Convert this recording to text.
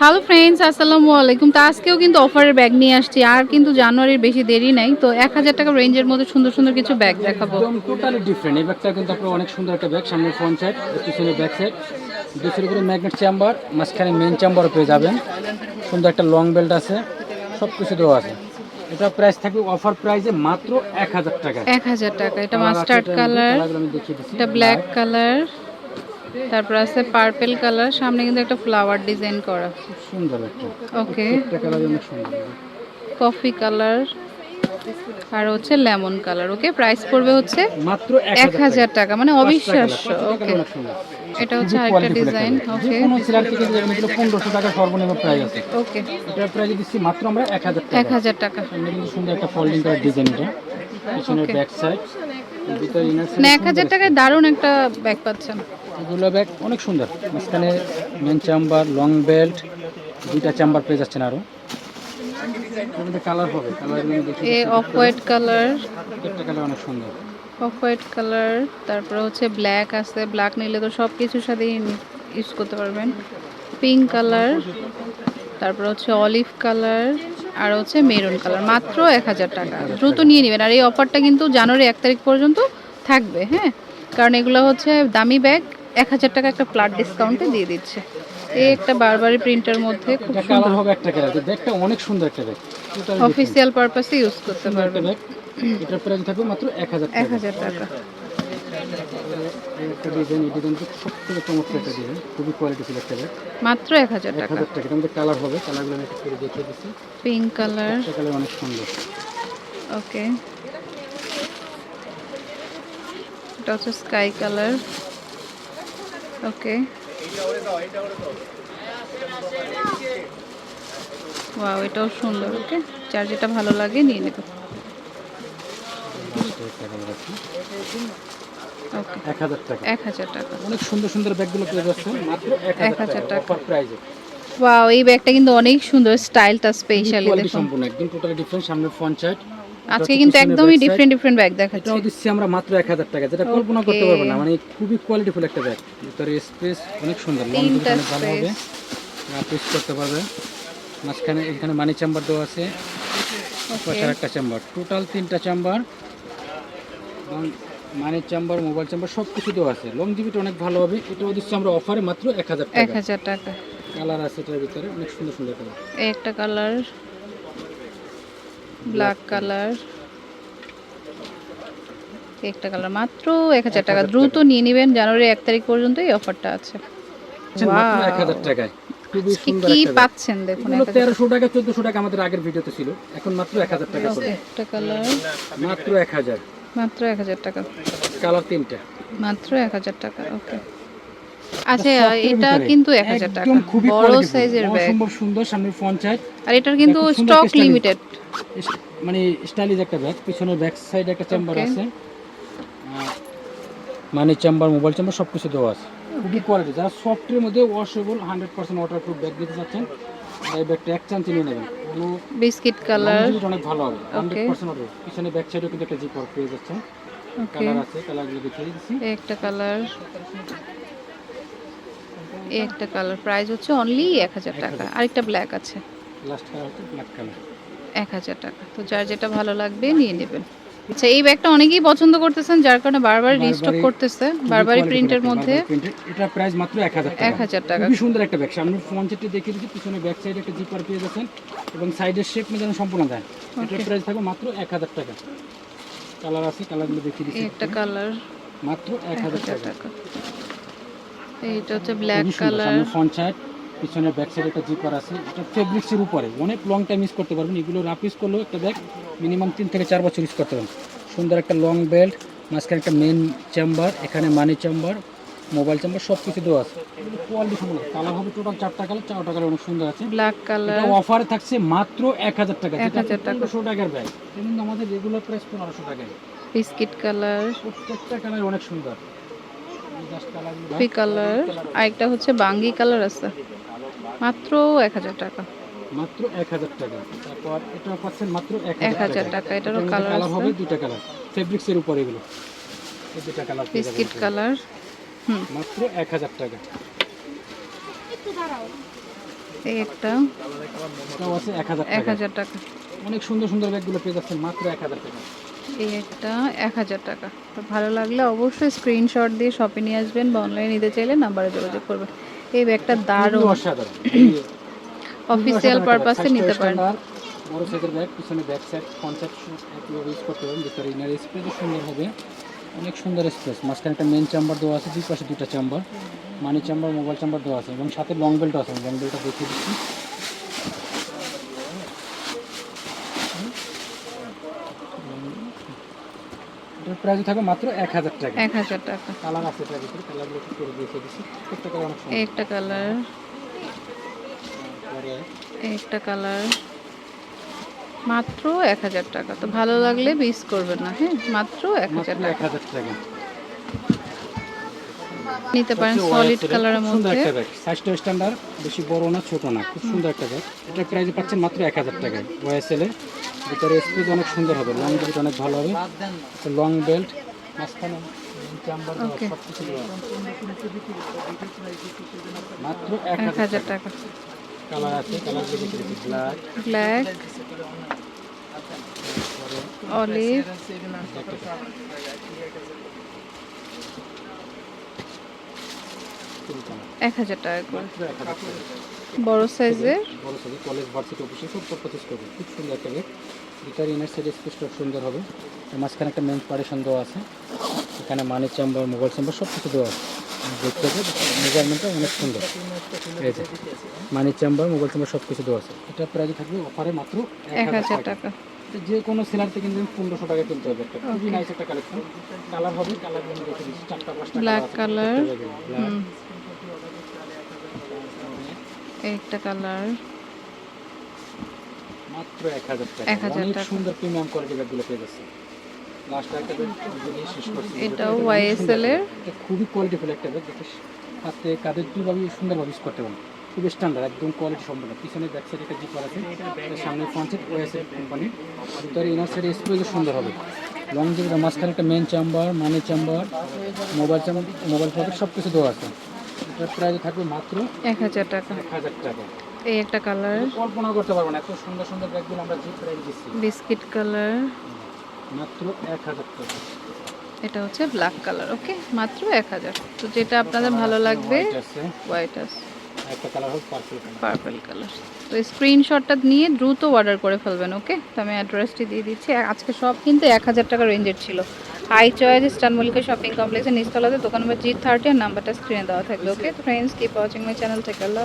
Hello friends আসসালামু আলাইকুম। তো আজকেও কিন্তু অফারের ব্যাগ নিয়ে আসছি। আর কিন্তু জানুয়ারির বেশি দেরি নাই। তো এক হাজার টাকা রেঞ্জের মধ্যে সুন্দর সুন্দর কিছু ব্যাগ দেখাবো। একদম টোটালি ডিফারেন্ট এই ব্যাগটা কিন্তু আপনার অনেক সুন্দর একটা ব্যাগ সামনে ফ্রন্ট সাইড পিছনে ব্যাক সাইড দুশোর করে ম্যাগনেট চেম্বার মাঝখানে মেন চেম্বারও পেয়ে যাবেন। সুন্দর একটা লং বেল্ট আছে। সব কিছু দেওয়া আছে। এটা প্রাইস থাকবে অফার প্রাইসে মাত্র এক হাজার টাকা। এক হাজার টাকা। এটা মাস্টার্ড কালার এটা ব্ল্যাক কালার তারপর আছে পার্পেল কালার সামনে কিন্তু একটা ফ্লাওয়ার ডিজাইন করা। খুব সুন্দর একটা। ওকে কফি কালার আর হচ্ছে লেমন কালার ওকে প্রাইস পড়বে হচ্ছে মাত্র এক হাজার টাকা। মানে অবিশ্বাস্য ওকে এটা হচ্ছে আরেকটা ডিজাইন ওকে পনেরোশো টাকা সর্বনিম্ন প্রাইস আছে। ওকে এটার প্রাইস দিচ্ছি মাত্র আমরা এক হাজার এক টাকা। হাজার টাকা সুন্দর একটা ফোল্ডিং করার ডিজাইন এটা। পিছনের ব্যাক সাইড মানে এক হাজার টাকায় দারুণ একটা ব্যাগ পাচ্ছেন। এগুলো ব্যাগ অনেক সুন্দর। মাঝখানে মেন চাম্বার লং বেল্ট দুইটা চাম্বার পেয়ে যাচ্ছেন আরও। কালার হবে কালার এ অফ হোয়াইট কালার একটা কালার অনেক সুন্দর। অফ হোয়াইট কালার তারপরে হচ্ছে ব্ল্যাক আছে ব্ল্যাক নিলে তো সব কিছুর সাথেই ইউজ করতে পারবেন। পিঙ্ক কালার তারপর হচ্ছে অলিভ কালার আর হচ্ছে মেরুন কালার মাত্র এক হাজার টাকা। দ্রুত নিয়ে নেবেন আর এই অফারটা কিন্তু জানুয়ারি এক তারিখ পর্যন্ত থাকবে হ্যাঁ? কারণ এগুলো হচ্ছে দামি ব্যাগ এক হাজার টাকা একটা ফ্ল্যাট ডিসকাউন্টে দিয়ে দিচ্ছে। এই একটা বারবারি প্রিন্টের মধ্যে খুব এটা কালার হবে একটা কালার ব্যাগটা অনেক সুন্দর একটা ব্যাগ অফিসিয়াল পারপাসে ইউজ করতে পারবেন এটার প্রাইস থাকবে মাত্র এক হাজার এক টাকা হাজার টাকা। একটা ডিজাইন এই ডিজাইন থেকে চমৎকার একটা ডিজাইন খুবই কোয়ালিটি একটা ব্যাগ মাত্র এক হাজার এক টাকা হাজার টাকা। এটার মধ্যে কালার হবে। কালারগুলো আমি একটু করে দেখিয়ে দিচ্ছি। পিঙ্ক কালার একটা কালার অনেক সুন্দর। ওকে এটা হচ্ছে স্কাই কালার ওকে ওয়াও এটাও সুন্দর ওকে যার যেটা ভালো লাগে নিয়ে নেবে। এক হাজার টাকা। এক হাজার টাকা। অনেক সুন্দর সুন্দর ব্যাগগুলো পেয়ে যাচ্ছেন মাত্র এক এক হাজার হাজার টাকা। টাকা ওয়াও এই ব্যাগটা কিন্তু অনেক সুন্দর স্টাইলটা স্পেশালি দেখুন। সম্পূর্ণ একদম টোটালি ডিফারেন্ট সামনে ফ্রন্ট সাইড আজকে কিন্তু একদমই ডিফারেন্ট ডিফারেন্ট ব্যাগ দেখাচ্ছি। এটাও দিচ্ছি আমরা মাত্র এক হাজার টাকা যেটা কল্পনা করতে. পারবেন না মানে খুবই কোয়ালিটিফুল একটা ব্যাগ ভিতরে স্পেস অনেক সুন্দর তিনটা ভালো হবে। পিস করতে পারবে। মাঝখানে এখানে মানি চেম্বার দেওয়া আছে। পাশে একটা চেম্বার টোটাল তিনটা chamber money chamber mobile chamber সব কিছু দেওয়া আছে। লং জিবিটা অনেক ভালো হবে। এটাও দিচ্ছি আমরা অফারে মাত্র এক হাজার এক টাকা হাজার টাকা। কালার আছে এটার ভিতরে অনেক সুন্দর সুন্দর কালার এই একটা কালার ব্ল্যাক কালার একটা কালার মাত্র এক হাজার টাকা। দ্রুত নিয়ে নেবেন জানুয়ারি এক তারিখ পর্যন্ত এই অফারটা আছে। Wow. এক হাজার টাকায়। কি। পাচ্ছেন দেখুন তেরোশো টাকা চোদ্দশো টাকা আমাদের আগের ভিডিওতে ছিল। এখন মাত্র এক হাজার টাকা একটা কালার মাত্র এক হাজার। মাত্র এক হাজার টাকা। কালার তিনটা। মাত্র এক হাজার টাকা ওকে আচ্ছা এটা কিন্তু এক হাজার টাকা। খুবই বড় সাইজের ব্যাগ অসম্ভব সুন্দর সামনে ফ্রন্ট সাইড আর এটার কিন্তু স্টক লিমিটেড মানে স্টাইলিশ একটা ব্যাগ পিছনে ব্যাক সাইড একটা চেম্বার. আছে। মানি চেম্বার মোবাইল চেম্বার সব কিছু দেওয়া আছে। খুবই কোয়ালিটি যারা সফটের মধ্যে washable hundred percent waterproof bag দিতে চাচ্ছেন এই ব্যাগটা এক চান্স নিয়ে নেবেন। বিস্কিট কালার অনেক ভালো হবে। হান্ড্রেড পার্সেন্ট ওয়াটার পিছনে ব্যাক সাইডেও কিন্তু একটা জিপার পেয়ে যাচ্ছেন। কালার আছে কালারগুলো দেখিয়ে দিচ্ছি। একটা কালার এই একটা কালার। প্রাইস হচ্ছে অনলি এক হাজার টাকা। আরেকটা ব্ল্যাক আছে। লাস্ট কালার হচ্ছে ব্ল্যাক কালার এক হাজার টাকা। তো যার যেটা ভালো লাগবে নিয়ে নেবেন। আচ্ছা এই ব্যাগটা অনেকেই পছন্দ করতেছেন যার কারণে বারবার রিস্টক করতেছে বারবারই প্রিন্টের মধ্যে। এটা প্রাইস মাত্র এক হাজার এক টাকা হাজার টাকা। খুবই সুন্দর একটা ব্যাগ সামনে ফ্রন্ট দেখিয়ে দিচ্ছি পিছনে ব্যাক সাইডে একটা জিপার পেয়ে যাচ্ছেন এবং সাইডের শেপ যেন সম্পূর্ণ দেয় এটার প্রাইস থাকবে মাত্র এক হাজার টাকা। কালার আছে কালারগুলো দেখিয়ে দিচ্ছি। একটা কালার মাত্র এক এক হাজার হাজার টাকা। টাকা। এইটা হচ্ছে ব্ল্যাক কালার সামনে ফ্রন্ট সাইড পিছনে ব্যাক সাইডে একটা জিপার আছে। এটা ফেব্রিক্সের উপরে। অনেক লং টাইম ইউজ করতে পারবেন। এগুলো রাফ ইউজ করলেও একটা ব্যাগ মিনিমাম তিন থেকে চার বছর ইউজ করতে পারবেন। সুন্দর একটা লং বেল্ট মাঝখানে একটা মেন চেম্বার এখানে মানি চেম্বার মোবাইল চেম্বার সব কিছু দেওয়া আছে। কোয়ালিটি সম্পূর্ণ কালার হবে টোটাল চারটা কালার চারটা কালার অনেক সুন্দর আছে। ব্ল্যাক কালার অফারে থাকছে মাত্র এক হাজার টাকা। যেটা 1000 টাকা। পনেরোশো টাকার ব্যাগ কিন্তু আমাদের রেগুলার প্রাইস পনেরোশো টাকায়। বিস্কিট কালার প্রত্যেকটা কালার অনেক সুন্দর। কফি কালার আরেকটা হচ্ছে বাঙ্গি কালার আছে। মাত্র এক হাজার টাকা। মাত্র এক হাজার টাকা। তারপর এটা পাচ্ছেন মাত্র এক হাজার টাকা। এটারও কালার কালার হবে দুইটা কালার। ফেব্রিক্সের উপর এগুলো। দুইটা কালার বিস্কিট কালার হুম। মাত্র এক হাজার টাকা। এই একটা। এটাও আছে এক হাজার এক টাকা হাজার টাকা। অনেক সুন্দর সুন্দর ব্যাগগুলো পেয়ে যাচ্ছেন মাত্র এক হাজার টাকা। এই একটা এক হাজার টাকা। তো ভালো লাগলে অবশ্যই স্ক্রিনশট দিয়ে শপে নিয়ে আসবেন বা অনলাইনে নিতে চাইলে নাম্বারে যোগাযোগ করবেন। এই ব্যাগটা দারুণ। অফিসিয়াল পারপাসে নিতে পারেন। বড় সাইজের ব্যাগ পিছনে ব্যাক সাইড সাইড একইভাবে ইউজ করতে পারেন ভিতরে ইনার স্পেসও সুন্দর হবে। অনেক সুন্দর স্পেস মাঝখানে একটা মেন চেম্বার দেওয়া আছে দুই পাশে দুটা chamber money chamber mobile chamber দেওয়া আছে এবং সাথে লং বেল্ট আছে লং বেল্টটা দেখিয়ে দিচ্ছি। প্রাইস থাকবে মাত্র এক হাজার টাকা। এক হাজার টাকা। কালার আছে এটার ভিতরে কালারগুলো একটু করে দেখিয়ে প্রত্যেকটা কালার অনেক সুন্দর। একটা কালার একটা কালার মাত্র এক হাজার টাকা। তো ভালো লাগলে মিস করবেন না হ্যাঁ? মাত্র এক মাত্র হাজার এক টাকা হাজার টাকা। নিতে পারেন সলিড কালারের মধ্যে। একটা ব্যাগ সাইজটা স্ট্যান্ডার্ড বেশি বড় না ছোট না খুব সুন্দর একটা ব্যাগ এটা প্রাইসে পাচ্ছেন মাত্র এক হাজার টাকায়। ওয়াইএসএল এ ভিতরে স্পিড অনেক সুন্দর হবে লং বেল্ট অনেক ভালো হবে। লং বেল্ট মাঝখানে। মাত্র এক হাজার টাকা। টাকা। কালার আছে কালার ব্ল্যাক ব্ল্যাক অলিভ এক হাজার টাকা করে। বড় সাইজের বড় সাইজে কলেজ ভার্সিটি অফিসে সব পারচেস করবে। খুব সুন্দর একটা ব্যাগ ভিতরে ইনার সাইড স্পেসটা সুন্দর হবে। মাঝখানে একটা মেন পারেশন দেওয়া আছে। এখানে মানি চেম্বার মোবাইল চেম্বার সব কিছু দেওয়া আছে। দেখতে হবে মেজারমেন্টটা অনেক সুন্দর। এই যে মানি চেম্বার মোবাইল চেম্বার সব কিছু দেওয়া আছে। এটা প্রাইস থাকবে অফারে মাত্র এক হাজার টাকা। যে কোনো সেলার থেকে কিন্তু পনেরোশো টাকা কিনতে হবে একটা। খুবই নাইস একটা কালেকশন কালার হবে কালার চারটা পাঁচটা Black colour আছে, colour, প্রত্যেকটা জায়গায়। হুম Black, এই একটা কালার। মাত্র এক হাজার টাকা। 1000 অনেক সুন্দর প্রিমিয়াম কোয়ালিটি ব্যাগগুলো পেয়ে যাচ্ছে লাস্ট একটা ব্যাগ দিয়ে শেষ করছি। এটাও এটা সুন্দর। এর। খুবই কোয়ালিটিফুল একটা ব্যাগ দেখে হাতে কাদের দুইভাবে সুন্দরভাবে ইউজ করতে পারেন খুবই স্ট্যান্ডার্ড একদম কোয়ালিটি সম্পূর্ণ পিছনে ব্যাক সাইডে একটা জিপার আছে। সামনে সাইড ওএসএল কোম্পানি ভিতরে ইনার সাইডে স্প্রে সুন্দর হবে। লং জিবিটা মাঝখানে একটা main chamber money chamber mobile chamber mobile pocket সব কিছু দেওয়া আছে। এটার প্রাইস থাকবে মাত্র এক হাজার টাকা। এক হাজার টাকা। এই একটা কালার কল্পনা করতে এত সুন্দর সুন্দর ব্যাগগুলো আমরা যে প্রাইস দিচ্ছি। বিস্কিট কালার মাত্র এক হাজার টাকা। এটা হচ্ছে ব্ল্যাক কালার ওকে মাত্র এক হাজার। তো যেটা আপনাদের ভালো লাগবে হোয়াইট আছে। একটা কালার হোক পার্পল কালার পার্পল কালার তো স্ক্রিনশটটা নিয়ে দ্রুত অর্ডার করে ফেলবেন ওকে তো আমি অ্যাড্রেসটি দিয়ে দিচ্ছি। আজকে সব কিন্তু এক হাজার টাকা রেঞ্জের ছিল। আই চয়েস স্টান মলিকা শপিং কমপ্লেক্সের নিচতলাতে দোকান নম্বর জি থার্টি আর নাম্বারটা স্ক্রিনে দেওয়া থাকবে okay friends keep watching my channel থেকে আল্লাহ